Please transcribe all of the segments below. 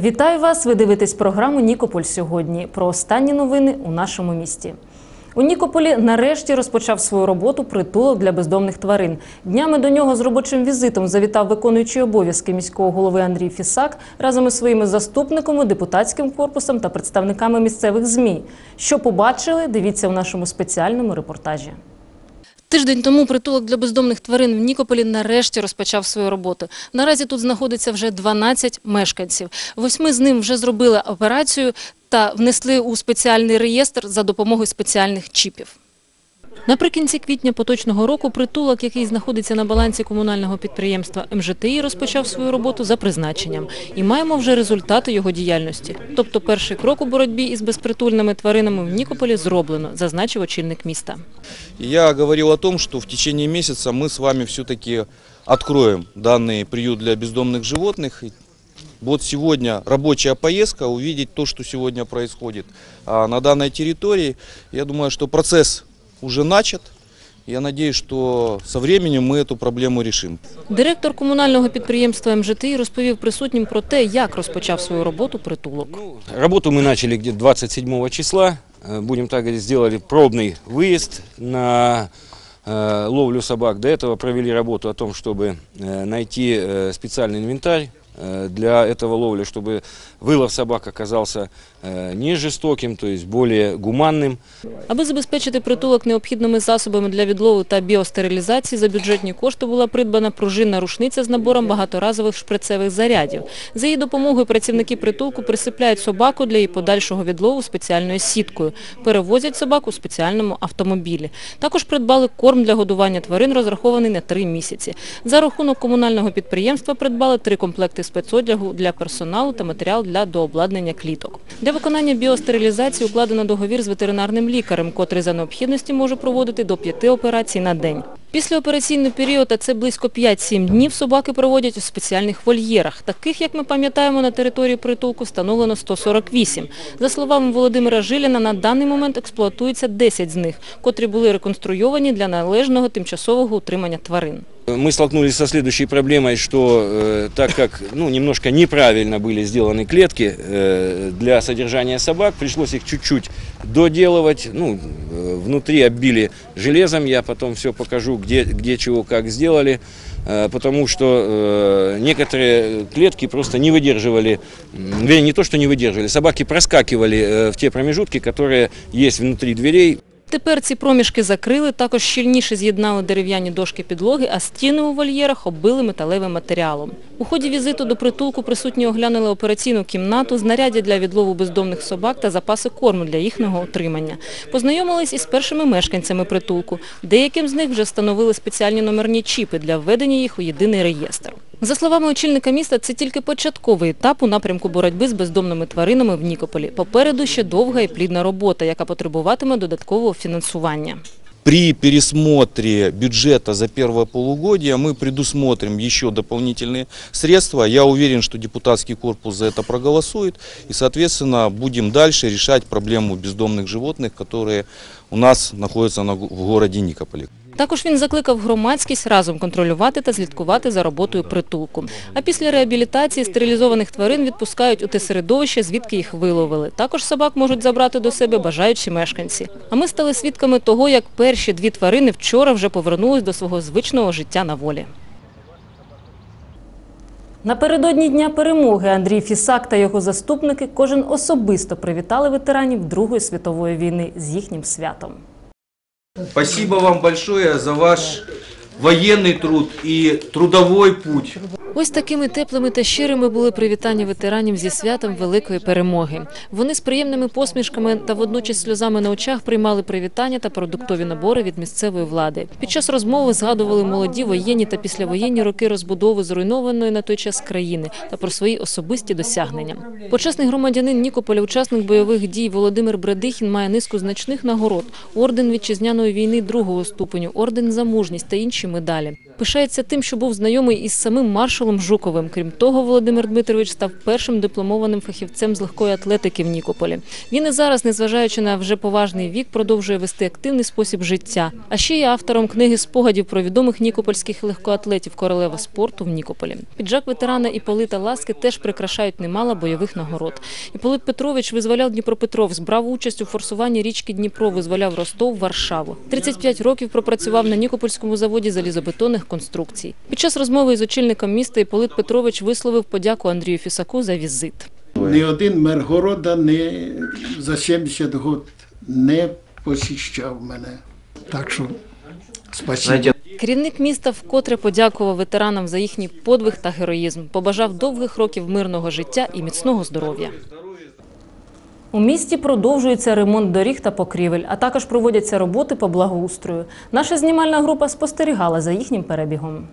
Вітаю вас! Ви дивитесь програму Нікополь сьогодні про останні новини у нашому місті. У Нікополі нарешті розпочав свою роботу притулок для бездомних тварин. Днями до нього з робочим візитом завітав виконуючий обов'язки міського голови Андрій Фісак разом із своїми заступниками, депутатським корпусом та представниками місцевих ЗМІ. Що побачили, дивіться в нашому спеціальному репортажі. Тиждень тому притулок для бездомних тварин в Нікополі нарешті розпочав свою роботу. Наразі тут знаходиться вже 12 мешканців. Восьми з ним вже зробили операцію та внесли у спеціальний реєстр за допомогою спеціальних чіпів. Наприкінці квітня поточного року притулок, який знаходиться на балансі комунального підприємства МЖТІ, розпочав свою роботу за призначенням. І маємо вже результати його діяльності. Тобто перший крок у боротьбі із безпритульними тваринами в Нікополі зроблено, зазначив очільник міста. И Я говорил о том, что в течение месяца мы с вами все-таки откроем данный приют для бездомных животных. И Вот сегодня рабочая поездка, увидеть то, что сегодня происходит а, на данной территории. Я думаю, что процесс уже начат. Я надеюсь, что со временем мы эту проблему решим. Директор комунального підприємства МЖТІ розповів присутнім про те, як розпочав свою роботу притулок. Работу мы начали где-то 27 числа. Э, Будем так говорить, сделали пробный выезд на э, ловлю собак. До этого провели работу о том, чтобы э, найти э, специальный инвентарь э, для этого ловли, чтобы вылов собак оказался э, не жестоким, то есть более гуманным. Аби забезпечити притулок необхідними засобами для відлову та біостерилізації, за бюджетні кошти була придбана пружинна рушниця з набором багаторазових шприцевих зарядів. За її допомогою працівники притулку присипляють собаку для її подальшого відлову спеціальною сіткою. Перевозять собаку у спеціальному автомобілі. Також придбали корм для годування тварин, розрахований на три місяці. За рахунок комунального підприємства придбали три комплекти спецодягу для персоналу та матеріал для дообладнання кліток. Для виконання біостерилізації укладено договір з ветеринарним лікарем, котрий за необхідності може проводити до п'яти операцій на день. Післяопераційний період, а це близько 5-7 днів, собаки проводять у спеціальних вольєрах. Таких, як ми пам'ятаємо, на території притулку встановлено 148. За словами Володимира Жиліна, на даний момент експлуатується 10 з них, котрі були реконструйовані для належного тимчасового утримання тварин. Мы столкнулись со следующей проблемой, что э, так как ну, немножко неправильно были сделаны клетки э, для содержания собак, пришлось их чуть-чуть доделывать. Ну, э, внутри оббили железом, я потом все покажу, где, где чего как сделали. Э, потому что э, некоторые клетки просто не выдерживали, вернее, не то, что не выдерживали, собаки проскакивали э, в те промежутки, которые есть внутри дверей. Тепер ці проміжки закрили, також щільніше з'єднали дерев'яні дошки підлоги, а стіни у вольєрах оббили металевим матеріалом. У ході візиту до притулку присутні оглянули операційну кімнату, знаряддя для відлову бездомних собак та запаси корму для їхнього отримання. Познайомились із першими мешканцями притулку. Деяким з них вже встановили спеціальні номерні чіпи для введення їх у єдиний реєстр. За словами очільника міста, це тільки початковий етап у напрямку боротьби з бездомними тваринами в Нікополі. Попереду ще довга і плідна робота, яка потребуватиме додаткового фінансування. При пересмотре бюджета за первое полугодие мы предусмотрим еще дополнительные средства. Я уверен, что депутатский корпус за это проголосует. И, соответственно, будем дальше решать проблему бездомных животных, которые у нас находятся на го- в городе Никополе. Також він закликав громадськість разом контролювати та слідкувати за роботою притулку. А після реабілітації стерилізованих тварин відпускають у те середовище, звідки їх виловили. Також собак можуть забрати до себе бажаючі мешканці. А ми стали свідками того, як перші дві тварини вчора вже повернулись до свого звичного життя на волі. Напередодні Дня перемоги Андрій Фісак та його заступники кожен особисто привітали ветеранів Другої світової війни з їхнім святом. Спасибо вам большое за ваш военный труд и трудовой путь. Ось такими теплими та щирими були привітання ветеранів зі святом великої перемоги. Вони з приємними посмішками та водночас сльозами на очах приймали привітання та продуктові набори від місцевої влади. Під час розмови згадували молоді воєнні та післявоєнні роки розбудови зруйнованої на той час країни та про свої особисті досягнення. Почесний громадянин Нікополя, учасник бойових дій Володимир Бредихін має низку значних нагород: орден вітчизняної війни другого ступеню, орден за мужність та інші медалі. Пишається тим, що був знайомий із самим маршалом Михайлом Жуковим. Крім того, Володимир Дмитрович став першим дипломованим фахівцем з легкої атлетики в Нікополі. Він і зараз, незважаючи на вже поважний вік, продовжує вести активний спосіб життя. А ще є автором книги спогадів про відомих нікопольських легкоатлетів королева спорту в Нікополі. Піджак ветерана Іполита Ласки теж прикрашають немало бойових нагород. Іполит Петрович визволяв Дніпропетровськ, брав участь у форсуванні річки Дніпро, визволяв Ростов, Варшаву. 35 років пропрацював на Нікопольському заводі залізобетонних конструкцій. Під час розмови із очільником міста Іполит Петрович висловив подяку Андрію Фісаку за візит. Ні один мер города не за 70 років не посіщав мене. Так що спасибо. Керівник міста вкотре подякував ветеранам за їхній подвиг та героїзм, побажав довгих років мирного життя і міцного здоров'я. У місті продовжується ремонт доріг та покрівель, а також проводяться роботи по благоустрою. Наша знімальна група спостерігала за їхнім перебігом.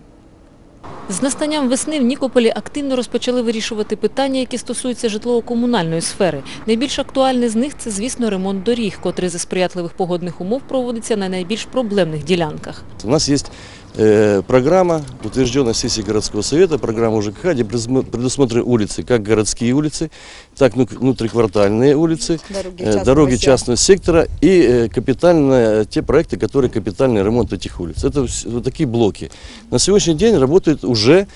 З настанням весни в Нікополі активно розпочали вирішувати питання, які стосуються житлово-комунальної сфери. Найбільш актуальне з них це, звісно, ремонт доріг, котрий за сприятливих погодних умов проводиться на найбільш проблемних ділянках. У нас есть э, программа, утвержденная сессией городского совета, программа ЖКХ, где предусмо- предусмотрены улицы, как городские улицы, так ну- внутриквартальные улицы, Дороги э, частного дороги сектора. частного сектора и э, капитальные, те проекты, которые капитальный ремонт этих улиц. Это вс- вот такие блоки. На сегодняшний день работают уже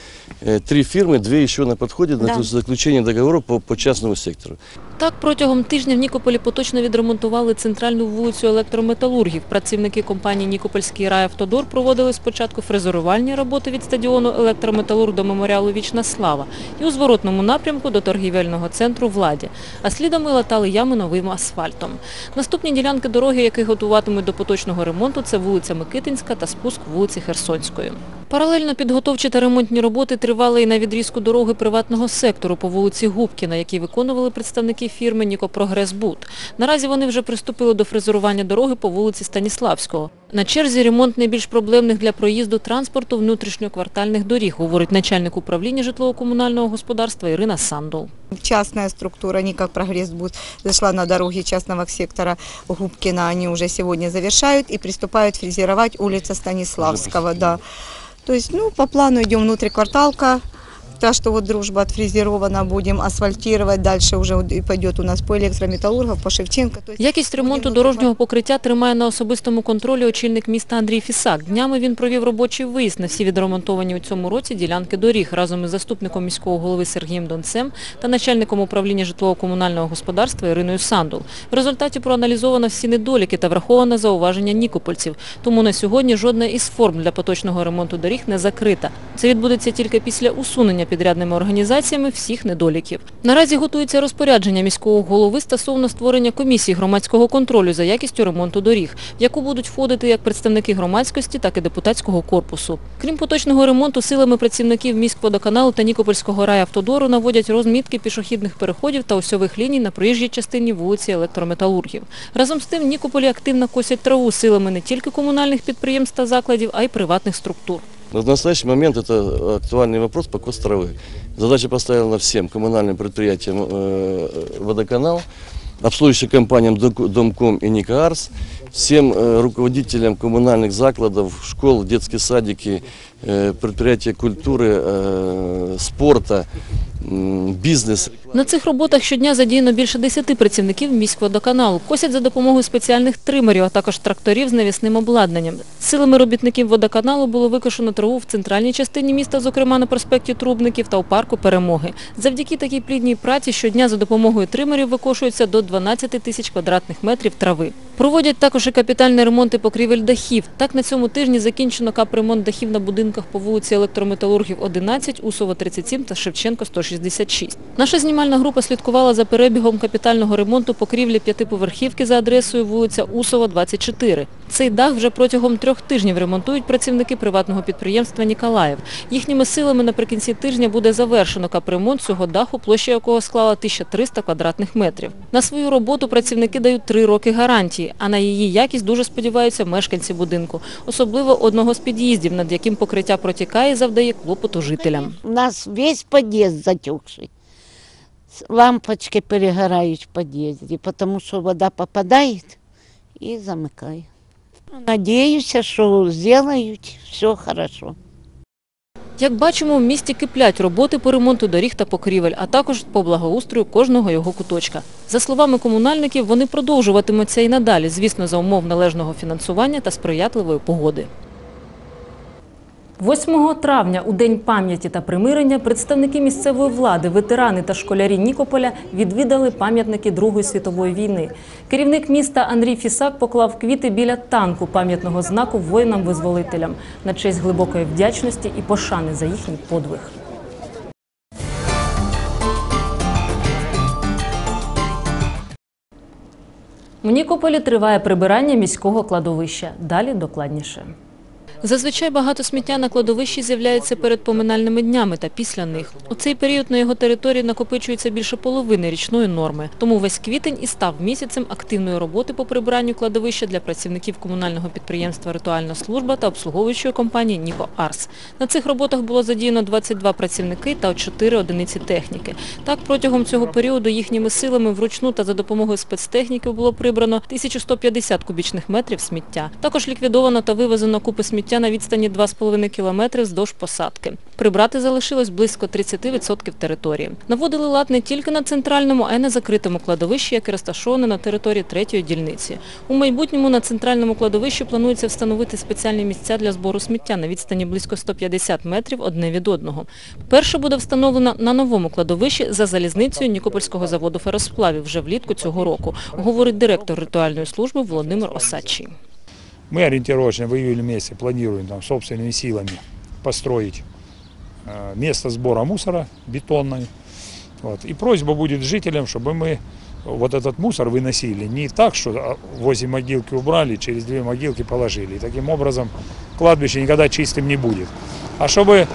э, три фирмы, две еще на подходе Да. на заключение договоров по, по частному сектору. Так, протягом тижня в Нікополі поточно відремонтували центральну вулицю електрометалургів. Працівники компанії Нікопольський райавтодор проводили спочатку фрезерувальні роботи від стадіону електрометалург до меморіалу Вічна слава і у зворотному напрямку до торгівельного центру Владі. А слідом і латали ями новим асфальтом. Наступні ділянки дороги, які готуватимуть до поточного ремонту, це вулиця Микитинська та спуск вулиці Херсонської. Паралельно підготовчі та ремонтні роботи тривали і на відрізку дороги приватного сектору по вулиці Губкіна, які виконували представники фірми Нікопрогресбуд. Наразі вони вже приступили до фрезерування дороги по вулиці Станіславського. На черзі ремонт найбільш проблемних для проїзду транспорту внутрішньоквартальних доріг, говорить начальник управління житлово-комунального господарства Ірина Сандол. Частная структура, не как прогресс будет, зашла на дороги частного сектора Губкина. Они уже сегодня завершают и приступают фрезеровать улица Станиславского. Да. То есть, ну, по плану идем внутрикварталка. Та, что вот дружба отфрезерована, будем асфальтировать. Дальше уже пойдет у нас по электрометаллургов, по Шевченко. Якість ремонту дорожнього покриття тримає на особистому контролі очільник міста Андрій Фісак. Днями він провів робочий виїзд на всі відремонтовані у цьому році ділянки доріг разом із заступником міського голови Сергієм Донцем та начальником управління житлово-комунального господарства Іриною Сандул. В результаті проаналізовано всі недоліки та враховано зауваження нікопольців. Тому на сьогодні жодна із форм для поточного ремонту доріг не закрита. Це відбудеться тільки після усунення підрядними організаціями всіх недоліків. Наразі готується розпорядження міського голови стосовно створення комісії громадського контролю за якістю ремонту доріг, в яку будуть входити як представники громадськості, так і депутатського корпусу. Крім поточного ремонту, силами працівників міськводоканалу та Нікопольського райавтодору наводять розмітки пішохідних переходів та осьових ліній на проїжджій частині вулиці електрометалургів. Разом з тим, Нікополі активно косять траву силами не тільки комунальних підприємств та закладів, а й приватних структур. Но в настоящий момент это актуальный вопрос по кост травы. Задача поставлена всем коммунальным предприятиям э, «Водоканал», обслуживающим компаниям «Док- «Домком» и «Никаарс», всем э, руководителям коммунальных закладов, школ, детские садики, э, предприятия культуры, э, спорта, м, бизнес. На цих роботах щодня задіяно більше 10 працівників міськводоканалу. Косять за допомогою спеціальних тримерів, а також тракторів з навісним обладнанням. Силами робітників водоканалу було викошено траву в центральній частині міста, зокрема на проспекті Трубників та у парку Перемоги. Завдяки такій плідній праці щодня за допомогою тримерів викошується до 12 тисяч квадратних метрів трави. Проводять також і капітальний ремонт і покрівель дахів. Так на цьому тижні закінчено капремонт дахів на будинках по вулиці Електрометалургів 11, Усова 37 та Шевченко 166. Наша знімальна група слідкувала за перебігом капітального ремонту покрівлі п'ятиповерхівки за адресою вулиця Усова 24. Цей дах вже протягом трьох тижнів ремонтують працівники приватного підприємства Ніколаїв. Їхніми силами наприкінці тижня буде завершено капремонт цього даху, площа якого склала 1300 квадратних метрів. На свою роботу працівники дають три роки гарантії, а на її якість дуже сподіваються мешканці будинку, особливо одного з під'їздів, над яким покриття протікає завдає клопоту жителям. У нас весь подъезд затекший. Лампочки перегорают в подъезде, потому что вода и замыкает. Ну, Надеюсь, что сделают все хорошо. Як бачимо, в місті киплять роботи по ремонту доріг та покрівель, а також по благоустрою кожного його куточка. За словами комунальників, вони продовжуватимуться і надалі, звісно, за умов належного фінансування та сприятливої погоди. 8 травня, у День пам'яті та примирення, представники місцевої влади, ветерани та школярі Нікополя відвідали пам'ятники Другої світової війни. Керівник міста Андрій Фісак поклав квіти біля танку пам'ятного знаку воїнам-визволителям на честь глибокої вдячності і пошани за їхній подвиг. У Нікополі триває прибирання міського кладовища. Далі докладніше. Зазвичай багато сміття на кладовищі з'являється перед поминальними днями та після них. У цей період на його території накопичується більше половини річної норми. Тому весь квітень і став місяцем активної роботи по прибиранню кладовища для працівників комунального підприємства Ритуальна служба та обслуговуючої компанії Ніко Арс. На цих роботах було задіяно 22 працівники та 4 одиниці техніки. Так, протягом цього періоду їхніми силами вручну та за допомогою спецтехніки було прибрано 1150 кубічних метрів сміття. Також ліквідовано та вивезено купи сміття на відстані 2,5 кілометри вздовж посадки. Прибрати залишилось близько 30% території. Наводили лад не тільки на центральному, а й на закритому кладовищі, яке розташоване на території третьої дільниці. У майбутньому на центральному кладовищі планується встановити спеціальні місця для збору сміття на відстані близько 150 метрів одне від одного. Перше буде встановлено на новому кладовищі за залізницею Нікопольського заводу феросплавів вже влітку цього року, говорить директор ритуальної служби Володимир Осадчий. Мы ориентировочно в июле месяце планируем там собственными силами построить э, место сбора мусора бетонное. Вот. И просьба будет жителям, чтобы мы вот этот мусор выносили не так, что а, возле могилки убрали, через две могилки положили. И таким образом кладбище никогда чистым не будет. А чтобы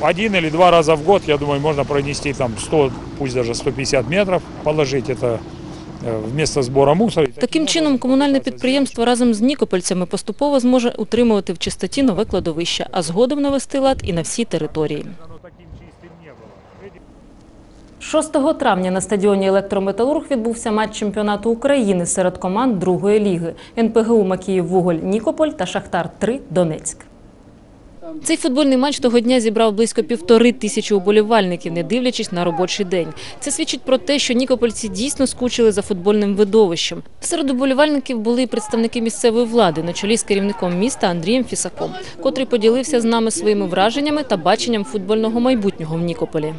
один или два раза в год, я думаю, можно пронести там 100, пусть даже 150 метров, положить это э, вместо сбора мусора. И Таким чином, комунальне підприємство разом з нікопольцями поступово зможе утримувати в чистоті нове кладовище, а згодом навести лад і на всій території. оно таким чистым не было. 6 травня на стадіоні Електрометалург відбувся матч чемпіонату України серед команд другої ліги НПГУ Макіїв-Вуголь Нікополь та Шахтар 3 Донецьк. Цей футбольний матч того дня зібрав близько півтори тисячі уболівальників, не дивлячись на робочий день. Це свідчить про те, що нікопольці дійсно скучили за футбольним видовищем. Серед уболівальників були і представники місцевої влади на чолі з керівником міста Андрієм Фісаком, котрий поділився з нами своїми враженнями та баченням футбольного майбутнього в Нікополі.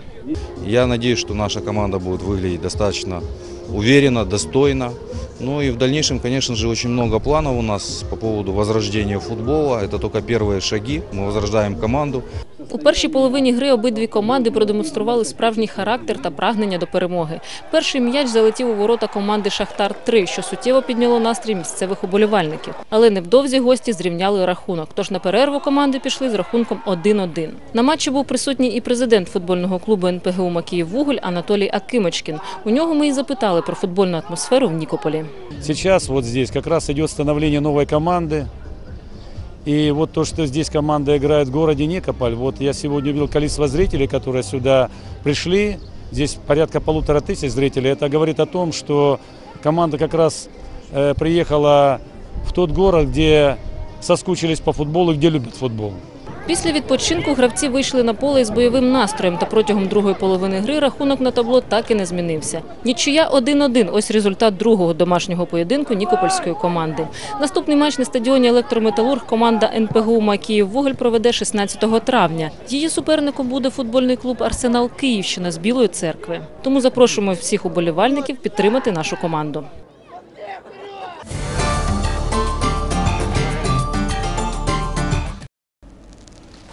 Я надеюсь, что наша команда будет выглядеть достаточно уверенно, достойно. Ну и в дальнейшем, конечно же, очень много планов у нас по поводу возрождения футбола. Это только первые шаги. Мы возрождаем команду. У першій половині гри обидві команди продемонстрували справжній характер та прагнення до перемоги. Перший м'яч залетів у ворота команди Шахтар-3, що суттєво підняло настрій місцевих уболівальників. Але невдовзі гості зрівняли рахунок. Тож на перерву команди пішли з рахунком 1-1. На матчі був присутній і президент футбольного клубу НПГУ Макіїв-Вуголь Анатолій Акимочкін. У нього ми і запитали про футбольну атмосферу в Нікополі. Сейчас вот здесь как раз идет становление новой команды. И вот то, что здесь команда играет в городе Никополь, вот я сегодня увидел количество зрителей, которые сюда пришли, здесь порядка полутора тысяч зрителей, это говорит о том, что команда как раз э, приехала в тот город, где соскучились по футболу, где любят футбол. Після відпочинку гравці вийшли на поле із бойовим настроєм, та протягом другої половини гри рахунок на табло так і не змінився. Нічия 1-1 – ось результат другого домашнього поєдинку Нікопольської команди. Наступний матч на стадіоні Електрометалург команда НПГУ «Макіїв-Вуголь» проведе 16 травня. Її суперником буде футбольний клуб «Арсенал Київщина» з Білої церкви. Тому запрошуємо всіх уболівальників підтримати нашу команду.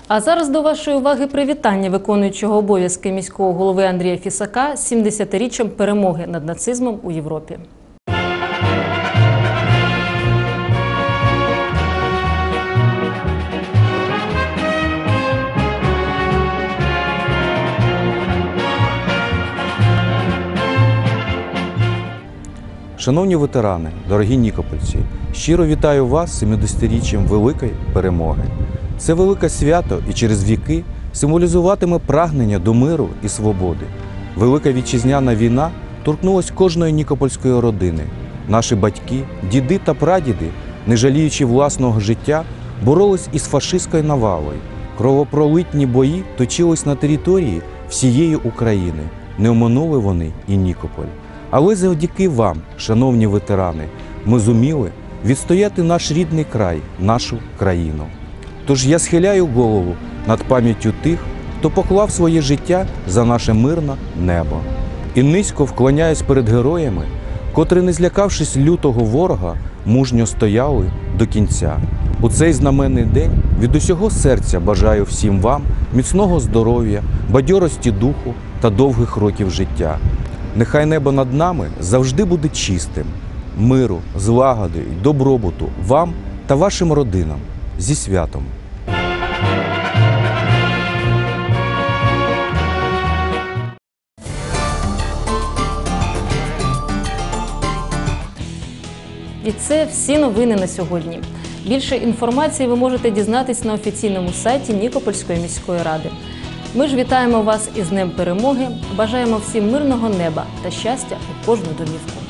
А зараз до вашої уваги привітання виконуючого обов'язки міського голови Андрія Фісака з 70-річчям перемоги над нацизмом у Європі. Шановні ветерани, дорогі нікопольці, щиро вітаю вас з 70-річчям великої перемоги. Це велике свято і через віки символізуватиме прагнення до миру і свободи. Велика вітчизняна війна торкнулась кожної нікопольської родини. Наші батьки, діди та прадіди, не жаліючи власного життя, боролись із фашистською навалою. Кровопролитні бої точились на території всієї України. Не оминули вони і Нікополь. Але завдяки вам, шановні ветерани, ми зуміли відстояти наш рідний край, нашу країну. Тож я схиляю голову над пам'яттю тих, хто поклав своє життя за наше мирне небо. І низько вклоняюсь перед героями, котрі, не злякавшись лютого ворога, мужньо стояли до кінця. У цей знаменний день від усього серця бажаю всім вам міцного здоров'я, бадьорості духу та довгих років життя. Нехай небо над нами завжди буде чистим, миру, злагоди й добробуту вам та вашим родинам зі святом. І це всі новини на сьогодні. Більше інформації ви можете дізнатись на офіційному сайті Нікопольської міської ради. Ми ж вітаємо вас із Днем Перемоги, бажаємо всім мирного неба та щастя у кожну домівку.